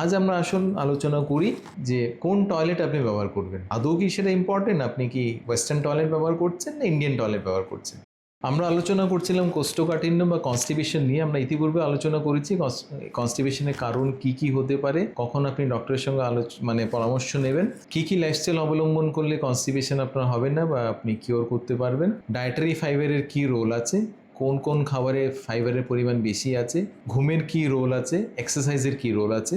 আজ আমরা আসল আলোচনা করি যে কোন টয়লেট আপনি ব্যবহার করবেন। আদৌ কি সেটা ইম্পর্টেন্ট আপনি কি ওয়েস্টার্ন টয়লেট ব্যবহার করছেন না ইন্ডিয়ান টয়লেট ব্যবহার করছেন? আমরা আলোচনা করছিলাম কোষ্ঠকাঠিন্য বা কনস্টিপেশন নিয়ে। আমরা ইতিপূর্বে আলোচনা করেছি কনস্টিপেশনের কারণ কি কি হতে পারে। কখন আপনি ডক্টরের সঙ্গে আলোচ মানে পরামর্শ নেবেন। কি কি লাইফস্টাইল অবলম্বন করলে কনস্টিপেশন আপনার হবে না বা আপনি কিওর করতে পারবেন। ডায়েটারি ফাইবারের কি রোল আছে? কোন কোন খাবারে ফাইবারের পরিমাণ বেশি আছে, ঘুমের কি রোল আছে এক্সারসাইজের কি রোল আছে?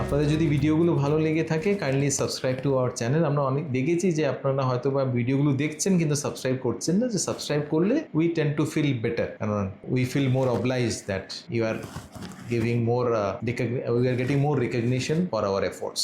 আপনাদের যদি ভিডিওগুলো ভালো লেগে থাকে kindly subscribe to our channel আমরা অনেক দেখেছি যে আপনারা হয়তো বা ভিডিওগুলো দেখছেন কিন্তু সাবস্ক্রাইব করছেন না। যে সাবস্ক্রাইব করলে we tend to feel better কারণ we feel more obliged that you are giving more we are getting more recognition for our efforts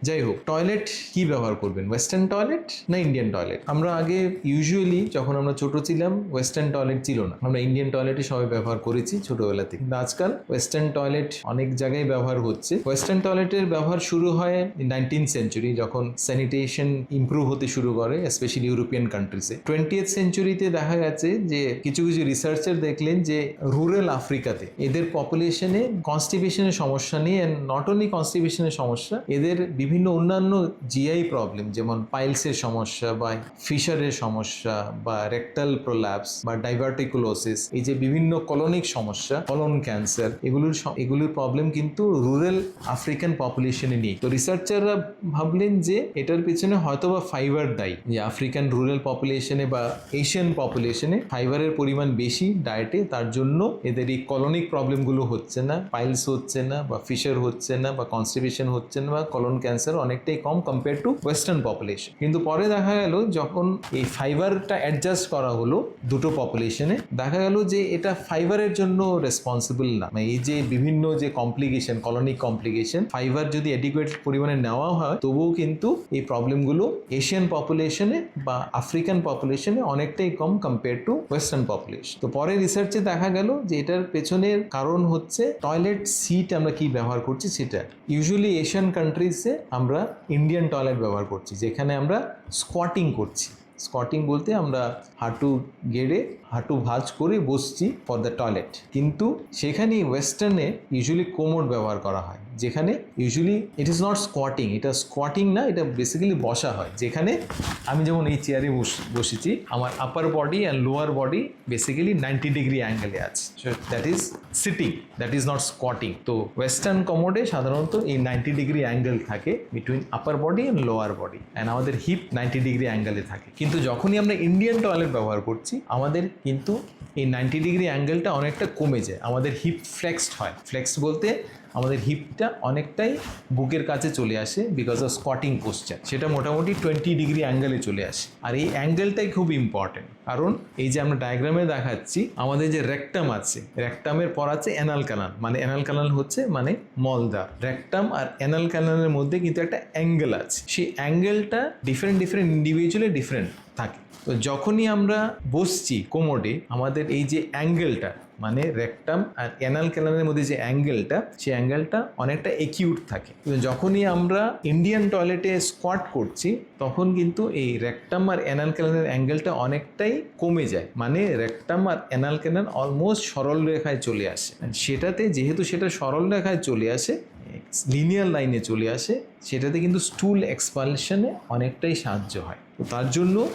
যাই হোক টয়লেট কি ব্যবহার করবেন? ওয়েস্টার্ন টয়লেট না ইন্ডিয়ান টয়লেট আমরা আগে ইউজুয়ালি যখন আমরা ছোট ছিলাম ওয়েস্টার্ন টয়লেট ছিল না। আমরা ইন্ডিয়ান টয়লেটই সবাই ব্যবহার করেছি ছোটবেলা থেকে। কিন্তু আজকাল ওয়েস্টার্ন টয়লেট অনেক জায়গায় ব্যবহার হচ্ছে। ওয়েস্টার্ন টয়লেটের ব্যবহার শুরু হয় নাইনটিন সেঞ্চুরি যখন স্যানিটেশন ইমপ্রুভ হতে শুরু করে স্পেশালি ইউরোপিয়ান কান্ট্রিজে টোয়েন্টিয়েথ সেঞ্চুরিতে দেখা গেছে যে, কিছু কিছু রিসার্চার দেখলেন যে রুরাল আফ্রিকাতে এদের পপুলেশনে কনস্টিপেশনের সমস্যা নেই। অ্যান্ড নট অনলি কনস্টিপেশনের সমস্যা, এদের বিভিন্ন অন্যান্য জিআই প্রবলেম যেমন পাইলসের সমস্যা বা ফিশারের সমস্যা বা রেক্টাল প্রোল্যাপস বা ডাইভার্টিকুলোসিস এই যে বিভিন্ন কলনিক সমস্যা কলন ক্যান্সার এগুলোর এগুলোর প্রবলেম কিন্তু রুরাল আফ্রিকান পপুলেশনে নেই। তো রিসার্চাররা ভাবলেন যে এটার পিছনে হয়তোবা ফাইবার দায়ী। যে আফ্রিকান রুরাল পপুলেশনে বা এশিয়ান পপুলেশনে ফাইবারের পরিমাণ বেশি ডায়েটে তার জন্য এদের এই কলনিক প্রবলেমগুলো হচ্ছে না। পাইলস হচ্ছে না বা ফিশার হচ্ছে না বা কনস্টিপেশন হচ্ছে না বা কলন ক্যান্সার অনেকটাই কম কম্পেয়ার টু ওয়েস্টার্ন পপুলেশন কিন্তু পরে দেখা গেল যখন এই ফাইবারটা অ্যাডজাস্ট করা হলো দুটো পপুলেশনে দেখা গেল যে এটা ফাইবারের জন্য রেসপন্সিবল না। মানে এই যে বিভিন্ন যে কমপ্লিকেশন কলোনিক কমপ্লিকেশন ফাইবার যদি অ্যাডিকুয়েট পরিমাণে নেওয়া হয়, তবুও কিন্তু এই প্রবলেমগুলো এশিয়ান পপুলেশনে বা আফ্রিকান পপুলেশনে অনেকটাই কম কম্পেয়ার টু ওয়েস্টার্ন পপুলেশন তো পরে রিসার্চে দেখা গেল যে এটার পেছনের কারণ হচ্ছে টয়লেট সিট আমরা কি ব্যবহার করছি সেটা। ইউজুয়ালি এশিয়ান কান্ট্রিজে আমরা ইন্ডিয়ান টয়লেট ব্যবহার করছি, যেখানে আমরা স্কোয়াটিং করছি। স্কটিং বলতে আমরা হাঁটু গেড়ে, হাঁটু ভাঁজ করে বসছি ফর দ্য টয়লেট কিন্তু সেখানে ওয়েস্টার্নে ইউজুয়ালি কোমর ব্যবহার করা হয়। যেখানে usually it is not squatting এটা স্কোয়াটিং না এটা বেসিক্যালি বসা হয়। যেখানে আমি যেমন এই চেয়ারে বসেছি আমার upper body and lower body basically ninety degree অ্যাঙ্গেলে আছে। That is sitting that is not squatting তো ওয়েস্টার্ন কমোডে সাধারণত এই নাইনটি ডিগ্রি অ্যাঙ্গেল থাকে between upper body and lower body and আমাদের হিপ নাইনটি ডিগ্রি অ্যাঙ্গেলে থাকে। কিন্তু যখনই আমরা ইন্ডিয়ান টয়লেট ব্যবহার করছি আমাদের কিন্তু এই নাইনটি ডিগ্রি অ্যাঙ্গেলটা অনেকটা কমে যায়। আমাদের হিপ ফ্লেক্সড হয়। ফ্লেক্সড বলতে আমাদের হিপটা অনেকটাই বুকের কাছে চলে আসে বিকজ অফ স্কটিং পোস্টার সেটা মোটামুটি টোয়েন্টি ডিগ্রি অ্যাঙ্গেলে চলে আসে। আর এই অ্যাঙ্গেলটাই খুব ইম্পর্টেন্ট কারণ এই যে আমরা ডায়াগ্রামে দেখাচ্ছি, আমাদের যে রেকটাম আছে রেকটামের পর আছে অ্যানাল ক্যানাল মানে অ্যানাল ক্যানাল হচ্ছে মানে মলদা রেকটাম আর অ্যানাল ক্যানালের মধ্যে কিন্তু একটা অ্যাঙ্গেল আছে। সেই অ্যাঙ্গেলটা ডিফারেন্ট ডিফারেন্ট ইন্ডিভিজুয়ালি ডিফারেন্ট থাকে। তো যখনই আমরা বসছি কোমোডে আমাদের এই যে অ্যাঙ্গেলটা মানে রেকটাম আর অ্যানাল ক্যানালের মধ্যে যে অ্যাঙ্গেলটা সেই অ্যাঙ্গেলটা অনেকটা একিউট থাকে। যখনই আমরা ইন্ডিয়ান টয়লেটে স্কোয়াট করছি, তখন কিন্তু এই রেকটাম আর অ্যানাল ক্যানালের অ্যাঙ্গেলটা অনেকটাই কমে যায়। মানে রেকটাম আর অ্যানাল ক্যানাল অলমোস্ট সরল রেখায় চলে আসে। সেটাতে, যেহেতু সেটা সরল রেখায় চলে আসে লিনিয়ার লাইনে চলে আসে, সেটাতে কিন্তু স্টুল এক্সপালশনে অনেকটাই সাহায্য হয়। তো তার জন্য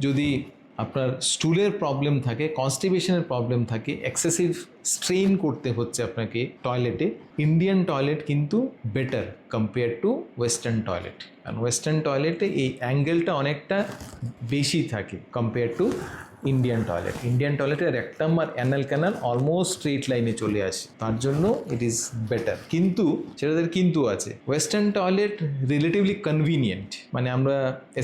যদি আপনার স্টুলের প্রবলেম থাকে কনস্টিবেশনের প্রবলেম থাকে এক্সেসিভ স্ট্রেন করতে হচ্ছে আপনাকে টয়লেটে ইন্ডিয়ান টয়লেট কিন্তু better compare to western toilet কারণ ওয়েস্টার্ন টয়লেটে এই অ্যাঙ্গেলটা অনেকটা বেশি থাকে compare to Indian toilet Indian টয়লেটে রেকটাম আর অ্যানাল ক্যানাল অলমোস্ট স্ট্রেট লাইনে চলে আসে। তার জন্য ইট ইজ বেটার কিন্তু সেটাদের কিন্তু আছে। ওয়েস্টার্ন টয়লেট রিলেটিভলি কনভিনিয়েন্ট মানে আমরা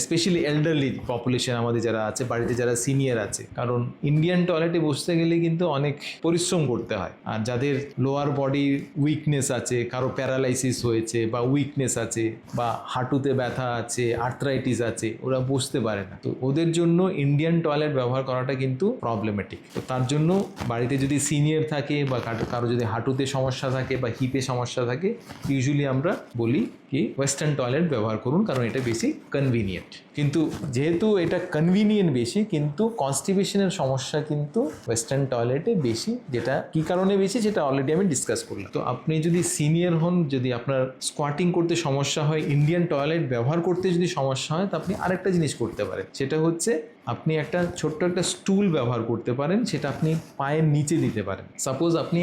স্পেশালি এল্ডারলি পপুলেশন আমাদের যারা আছে, বাড়িতে যারা সিনিয়র আছে। কারণ ইন্ডিয়ান টয়লেটে বসতে গেলে কিন্তু অনেক পরিশ্রম করতে হয়। আর যাদের লোয়ার বডি উইকনেস আছে, কারও প্যারালাইসিস হয়েছে বা উইকনেস আছে বা হাঁটুতে ব্যথা আছে আর্থ্রাইটিস আছে, ওরা বসতে পারে না। তো ওদের জন্য ইন্ডিয়ান টয়লেট ব্যবহার করাটা কিন্তু প্রবলেমেটিক তো তার জন্য বাড়িতে যদি সিনিয়র থাকে বা কারো- কারও যদি হাঁটুতে সমস্যা থাকে বা হিপে সমস্যা থাকে ইউজুয়ালি আমরা বলি কি ওয়েস্টার্ন টয়লেট ব্যবহার করুন, কারণ এটা বেশি কনভিনিয়েন্ট কিন্তু যেহেতু এটা কনভিনিয়েন্ট বেশি, কিন্তু কনস্টিপেশনের সমস্যা কিন্তু ওয়েস্টার্ন টয়লেটে বেশি, যেটা কি কারণে বেশি সেটা অলরেডি আমি ডিসকাস করলাম। তো আপনি যদি সিনিয়র হন, যদি আপনার স্কোয়াটিং করতে সমস্যা হয় ইন্ডিয়ান টয়লেট ব্যবহার করতে যদি সমস্যা হয়, তো আপনি আরেকটা জিনিস করতে পারেন। সেটা হচ্ছে, আপনি একটা ছোট্ট একটা স্টুল ব্যবহার করতে পারেন, সেটা আপনি পায়ের নিচে দিতে পারেন। সাপোজ আপনি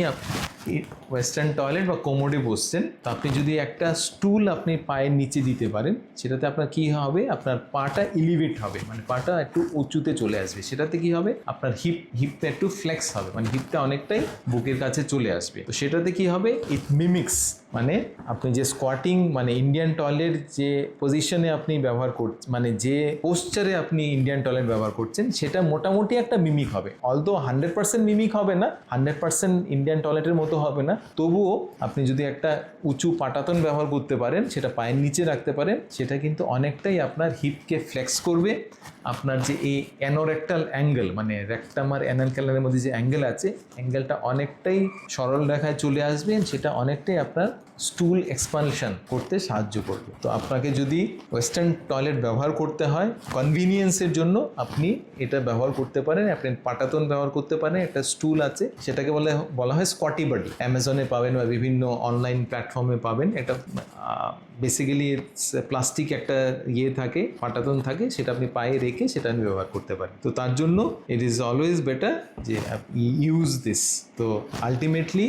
ওয়েস্টার্ন টয়লেট বা কোমোডে বসছেন, তো আপনি যদি একটা স্টুল আপনি পায়ের নিচে দিতে পারেন, সেটাতে আপনার কি হবে? আপনার পাটা ইলিভেট হবে মানে পাটা একটু উঁচুতে চলে আসবে। সেটাতে কি হবে? আপনার হিপ হিপটা একটু ফ্লেক্স হবে মানে হিপটা অনেকটাই বুকের কাছে চলে আসবে। তো সেটাতে কি হবে? ইট মিমিক্স মানে আপনি যে স্কোয়াটিং মানে ইন্ডিয়ান টয়লেট যে পজিশনে আপনি ব্যবহার করছেন মানে যে পোস্টারে আপনি ইন্ডিয়ান টয়লেট ব্যবহার করছেন, সেটা মোটামুটি একটা মিমিক হবে। অলদো হান্ড্রেড পার্সেন্ট মিমিক হবে না হান্ড্রেড পার্সেন্ট ইন্ডিয়ান টয়লেটের মতো হবে না, তবুও আপনি যদি একটা উঁচু পাটাতন ব্যবহার করতে পারেন, সেটা পায়ের নিচে রাখতে পারেন, সেটা কিন্তু অনেকটাই আপনার হিপকে ফ্লেক্স করবে। আপনার যে এই অ্যানোরেক্টাল অ্যাঙ্গেল মানে রেক্টাম আর অ্যানালক্যালের মধ্যে যে অ্যাঙ্গেল আছে অ্যাঙ্গেলটা অনেকটাই সরল রেখায় চলে আসবে, সেটা অনেকটাই আপনার স্টুল এক্সপানশন করতে সাহায্য করবে। তো আপনাকে যদি ওয়েস্টার্ন টয়লেট ব্যবহার করতে হয় কনভিনিয়েন্সের জন্য আপনি এটা ব্যবহার করতে পারেন, আপনি পাটাতন ব্যবহার করতে পারেন, একটা স্টুল আছে, সেটাকে বলে, বলা হয় স্কটি বাডি অ্যামাজনে পাবেন বা বিভিন্ন অনলাইন প্ল্যাটফর্মে পাবেন। এটা বেসিক্যালি প্লাস্টিক একটা ইয়ে থাকে, পাটাতন থাকে, সেটা আপনি পায়ে রেখে সেটা আপনি ব্যবহার করতে পারেন। তো তার জন্য ইট ইজ অলওয়েজ বেটার যে ইউজ দিস তো আলটিমেটলি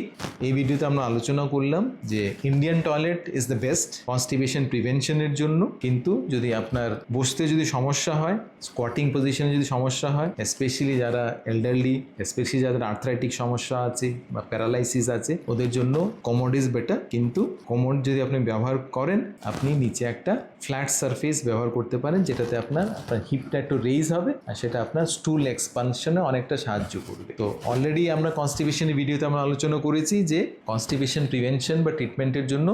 এই ভিডিওতে আমরা আলোচনা করলাম যে Indian toilet is the best constipation প্রিভেনশনের জন্য। কিন্তু যদি আপনার বসতে যদি সমস্যা হয় স্কোয়াটিং পজিশনে যদি সমস্যা হয় স্পেশালি যারা এল্ডারলি স্পেশালি যাদের আর্থ্রাইটিক সমস্যা আছে বা প্যারালাইসিস আছে, ওদের জন্য কমোড ইজ বেটার কিন্তু কমোড যদি আপনি ব্যবহার করেন, আপনি নিচে একটা ফ্ল্যাট সারফেস ব্যবহার করতে পারেন, যেটাতে আপনার আপনার হিপটা একটু রেইজ হবে আর সেটা আপনার স্টুল এক্সপানশনে অনেকটা সাহায্য করবে। তো অলরেডি আমরা কনস্টিপেশনের ভিডিওতে আমরা আলোচনা করেছি যে কনস্টিপেশন প্রিভেনশন বা ট্রিটমেন্টের জন্য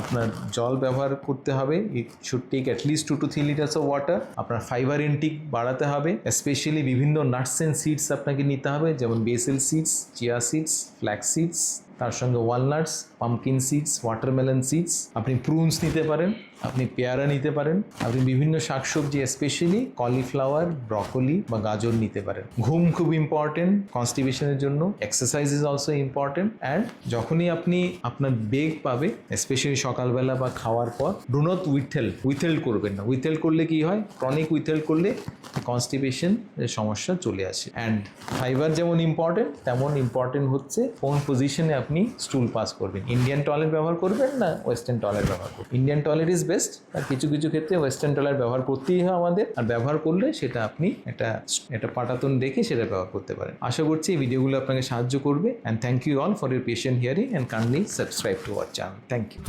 আপনার জল ব্যবহার করতে হবে। It should take at least two two three litres of water আপনার ফাইবার ইনটেক বাড়াতে হবে। স্পেশালি বিভিন্ন নাটস অ্যান্ড সিডস আপনাকে নিতে হবে, যেমন basil seeds chia seeds flax seeds তার সঙ্গে walnuts pumpkin seeds watermelon seeds আপনি প্রুনস নিতে পারেন, আপনি পেয়ারা নিতে পারেন। আপনি বিভিন্ন শাকসবজি স্পেশালি কলিফ্লাওয়ার ব্রকলি বা গাজর নিতে পারেন। ঘুম খুব ইম্পর্টেন্ট কনস্টিপেশনের জন্য। Exercise is also important and যখনই আপনি আপনার বেগ পাবে স্পেশালি সকালবেলা বা খাওয়ার পর ডু নট উইথেল উইথেল্ড করবেন না। উইথেল্ড করলে কি হয়? ক্রনিক উইথেল্ড করলে কনস্টিপেশন সমস্যা চলে আসে। অ্যান্ড ফাইবার যেমন ইম্পর্টেন্ট তেমন ইম্পর্টেন্ট হচ্ছে। কোন পজিশনে আপনি স্টুল পাস করবেন। ইন্ডিয়ান টয়লেট ব্যবহার করবেন না ওয়েস্টার্ন টয়লেট ব্যবহার করবেন? ইন্ডিয়ান টয়লেট ইজ বেস্ট আর কিছু কিছু ক্ষেত্রে ওয়েস্টার্ন টয়লেট ব্যবহার করতেই হয় আমাদের। আর ব্যবহার করলে সেটা আপনি একটা একটা পাটাতন দেখে সেটা ব্যবহার করতে পারেন। আশা করছি এই ভিডিওগুলো আপনাকে সাহায্য করবে। And thank you all for your patient hearing and kindly subscribe to our channel thank you